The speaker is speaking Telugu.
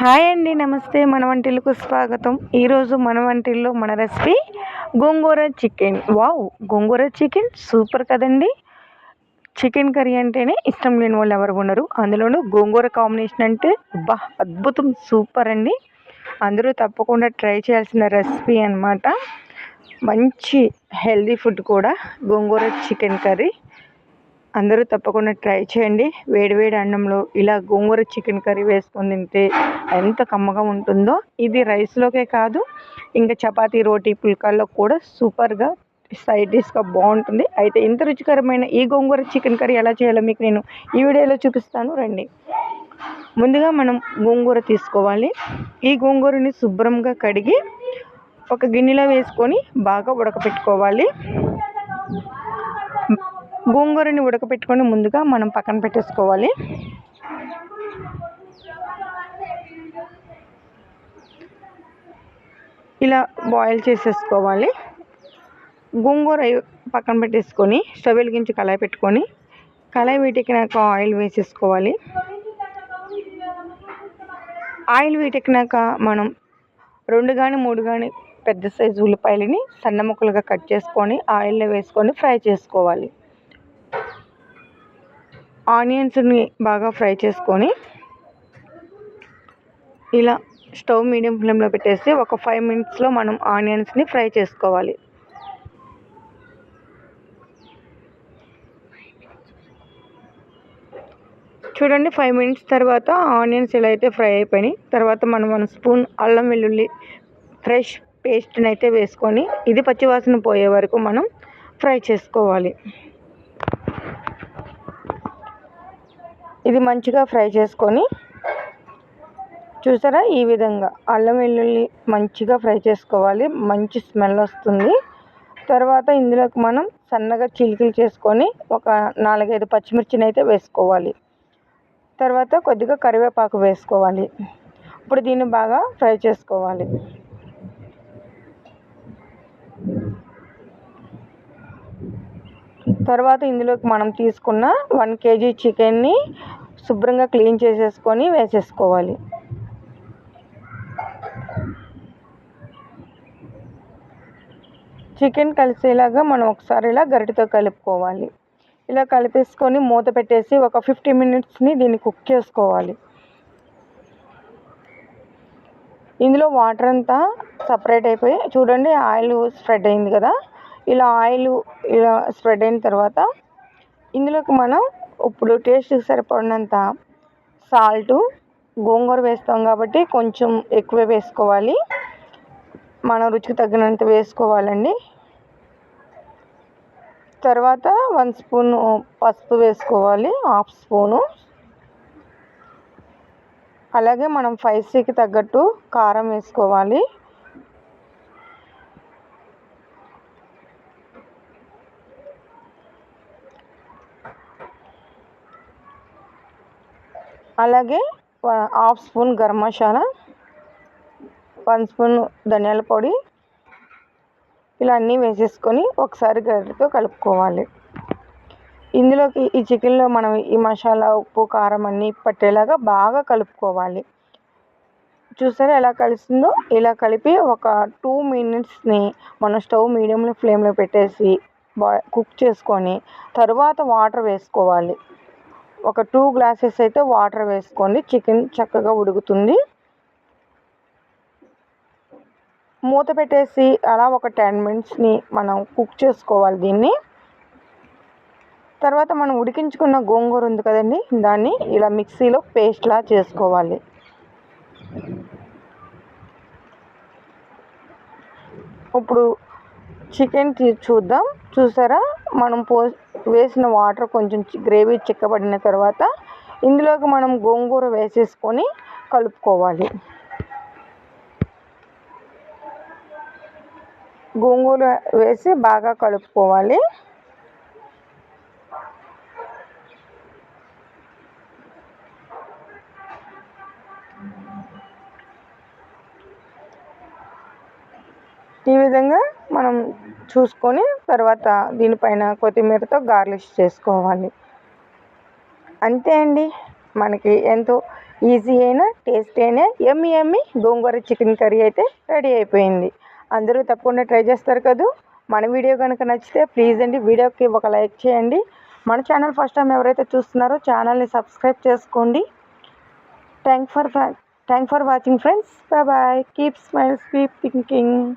హాయ్ అండి నమస్తే. మన వంటిలకు స్వాగతం. ఈరోజు మన వంటిల్లో మన recipe gongura chicken. Wow gongura chicken super కదండి. చికెన్ కర్రీ అంటేనే ఇష్టం లేని వాళ్ళు ఎవరు ఉండరు. అందులోనూ గోంగూర కాంబినేషన్ అంటే బా అద్భుతం సూపర్ అండి. అందరూ తప్పకుండా ట్రై చేయాల్సిన రెసిపీ అనమాట మంచి హెల్దీ ఫుడ్ కూడా గోంగూర చికెన్ కర్రీ. అందరూ తప్పకుండా ట్రై చేయండి. వేడివేడి అన్నంలో ఇలా గోంగూర చికెన్ కర్రీ వేసుకొని తింటే ఎంత కమ్మగా ఉంటుందో. ఇది రైస్లోకే కాదు ఇంకా చపాతీ రోటీ పుల్కాల్లో కూడా సూపర్గా సైడ్ డిష్గా బాగుంటుంది. అయితే ఇంత రుచికరమైన ఈ గోంగూర చికెన్ కర్రీ ఎలా చేయాలో మీకు నేను ఈ వీడియోలో చూపిస్తాను. రండి. ముందుగా మనం గోంగూర తీసుకోవాలి. ఈ గోంగూరని శుభ్రంగా కడిగి ఒక గిన్నెలో వేసుకొని బాగా ఉడకపెట్టుకోవాలి. గోంగూరని ఉడకపెట్టుకొని ముందుగా మనం పక్కన పెట్టేసుకోవాలి. ఇలా బాయిల్ చేసేసుకోవాలి. గోంగూర పక్కన పెట్టేసుకొని స్టవ్ వెలిగించి కళాయి పెట్టుకొని కళాయి వీటెక్కినాక ఆయిల్ వేసేసుకోవాలి. ఆయిల్ వీటెక్కినాక మనం రెండు కానీ మూడు కానీ పెద్ద సైజు ఉల్లిపాయలని సన్న ముక్కలుగా కట్ చేసుకొని ఆయిల్లో వేసుకొని ఫ్రై చేసుకోవాలి. ఆనియన్స్ని బాగా ఫ్రై చేసుకొని ఇలా స్టవ్ మీడియం ఫ్లేమ్లో పెట్టేసి ఒక ఫైవ్ మినిట్స్లో మనం ఆనియన్స్ని ఫ్రై చేసుకోవాలి. చూడండి ఫైవ్ మినిట్స్ తర్వాత ఆనియన్స్ ఇలా అయితే ఫ్రై అయిపోయినాయి. తర్వాత మనం వన్ స్పూన్ అల్లం వెల్లుల్లి ఫ్రెష్ పేస్ట్ని అయితే వేసుకొని ఇది పచ్చివాసన పోయే వరకు మనం ఫ్రై చేసుకోవాలి. ఇది మంచిగా ఫ్రై చేసుకొని చూసారా ఈ విధంగా అల్లం వెల్లుల్లి మంచిగా ఫ్రై చేసుకోవాలి. మంచి స్మెల్ వస్తుంది. తర్వాత ఇందులోకి మనం సన్నగా చిలికలు చేసుకొని ఒక నాలుగైదు పచ్చిమిర్చిని అయితే వేసుకోవాలి. తర్వాత కొద్దిగా కరివేపాకు వేసుకోవాలి. ఇప్పుడు దీన్ని బాగా ఫ్రై చేసుకోవాలి. తర్వాత ఇందులోకి మనం తీసుకున్న వన్ కేజీ చికెన్ని శుభ్రంగా క్లీన్ చేసేసుకొని వేసేసుకోవాలి. చికెన్ కలిసేలాగా మనం ఒకసారి ఇలా గరిటతో కలుపుకోవాలి. ఇలా కలిపేసుకొని మూత పెట్టేసి ఒక ఫిఫ్టీ మినిట్స్ని దీన్ని కుక్ చేసుకోవాలి. ఇందులో వాటర్ అంతా సపరేట్ అయిపోయి చూడండి ఆయిల్ స్ప్రెడ్ అయింది కదా? ఇలా ఆయిల్ ఇలా స్ప్రెడ్ అయిన తర్వాత ఇందులోకి మనం ఇప్పుడు టేస్ట్కి సరిపడినంత సాల్టు గోంగూర వేస్తాం కాబట్టి కొంచెం ఎక్కువ వేసుకోవాలి. మన రుచికి తగినంత వేసుకోవాలండి. తర్వాత వన్ స్పూన్ పసుపు వేసుకోవాలి హాఫ్ స్పూను. అలాగే మనం స్పైసీకి తగ్గట్టు కారం వేసుకోవాలి. అలాగే half spoon garam masala one spoon ధనియాల పొడి ఇలా అన్నీ వేసేసుకొని ఒకసారి గరిటతో కలుపుకోవాలి. ఇందులోకి ఈ చికెన్లో మనం ఈ మసాలా ఉప్పు కారం అన్నీ పట్టేలాగా బాగా కలుపుకోవాలి. చూసారా ఎలా కలిసిందో? ఇలా కలిపి ఒక టూ మినిట్స్ని మనం స్టవ్ మీడియంలో ఫ్లేమ్లో పెట్టేసి కుక్ చేసుకొని తరువాత వాటర్ వేసుకోవాలి. ఒక టూ గ్లాసెస్ అయితే వాటర్ వేసుకోండి చికెన్ చక్కగా ఉడుకుతుంది. మూత పెట్టేసి అలా ఒక టెన్ మినిట్స్ని మనం కుక్ చేసుకోవాలి దీన్ని. తర్వాత మనం ఉడికించుకున్న గోంగూర ఉంది కదండి దాన్ని ఇలా మిక్సీలో పేస్ట్లా చేసుకోవాలి. ఇప్పుడు చికెన్ చూద్దాం. చూసారా? మనం పో వేసిన వాటర్ కొంచెం గ్రేవీ చిక్కబడిన తర్వాత ఇందులోకి మనం గోంగూర వేసేసుకొని కలుపుకోవాలి. గోంగూర వేసి బాగా కలుపుకోవాలి. ఈ విధంగా మనం చూసుకొని తర్వాత దీనిపైన కొత్తిమీరతో గార్లిష్ చేసుకోవాలి. అంతే అండి. మనకి ఎంతో ఈజీ అయినా టేస్టీ అయినా ఎమ్మి ఎమ్మి గోంగూర చికెన్ కర్రీ అయితే రెడీ అయిపోయింది. అందరూ తప్పకుండా ట్రై చేస్తారు కదా. మన వీడియో కనుక నచ్చితే ప్లీజ్ అండి వీడియోకి ఒక లైక్ చేయండి. మన ఛానల్ ఫస్ట్ టైం ఎవరైతే చూస్తున్నారో ఛానల్ని సబ్స్క్రైబ్ చేసుకోండి. Thank for thank for watching friends. Bye bye. Keep smiles keep thinking.